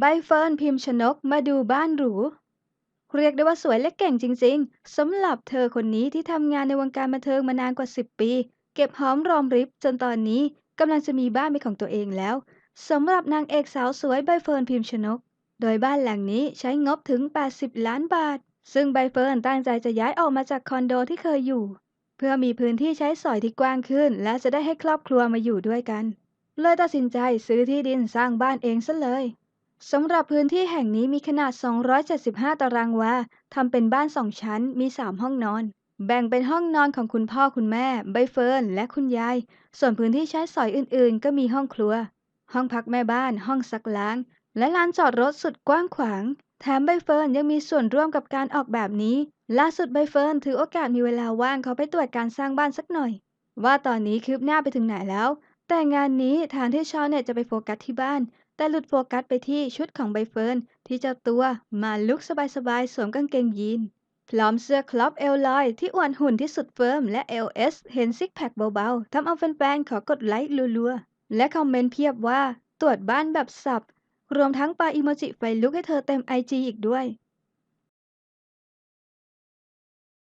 ใบเฟิร์นพิมพ์ชนกมาดูบ้านหรู เรียกได้ว่าสวยและเก่งจริงๆสำหรับเธอคนนี้ที่ทำงานในวงการบันเทิงมานานกว่า 10 ปี เก็บหอมรอมริบจนตอนนี้กำลังจะมีบ้านเป็นของตัวเองแล้วสำหรับนางเอกสาวสวยใบเฟิร์นพิมพ์ชนก โดยบ้านหลังนี้ใช้งบถึง 80 ล้านบาท ซึ่งใบเฟิร์นตั้งใจจะย้ายออกมาจากคอนโดที่เคยอยู่ เพื่อมีพื้นที่ใช้สอยที่กว้างขึ้น และจะได้ให้ครอบครัวมาอยู่ด้วยกัน เลยตัดสินใจซื้อที่ดินสร้างบ้านเองซะเลย สำหรับพื้นที่แห่งนี้มีขนาด 275 ตารางวา ทำเป็นบ้านสองชั้น มี 3 ห้องนอน แบ่งเป็นห้องนอนของคุณพ่อคุณแม่ ใบเฟิร์น และคุณยาย ส่วนพื้นที่ใช้สอยอื่นๆ ก็มีห้องครัว ห้องพักแม่บ้าน ห้องซักล้าง และลานจอดรถสุดกว้างขวาง แถมใบเฟิร์นยังมีส่วนร่วมกับการออกแบบนี้ ล่าสุดใบเฟิร์นถือโอกาสมีเวลาว่างเขาไปตรวจการสร้างบ้านสักหน่อย ว่าตอนนี้คืบหน้าไปถึงไหนแล้ว แต่งานนี้แทนที่ชาวเน็ตจะไปโฟกัสที่บ้าน แต่หลุดโฟกัสไปที่ชุดของใบเฟิร์นที่เจ้าตัวมาลุกสบายๆสวมกางเกงยีนพร้อมเสื้อครอปเอลลอยที่อวดหุ่นที่สุดเฟิร์มและ LS เห็นซิกแพคเบาๆทำเอาแฟนๆขอกดไลค์รัวๆ และคอมเมนต์เพียบว่าตรวจบ้านแบบสับ รวมทั้งปาอิโมจิไฟลุกให้เธอเต็มไอจีอีกด้วย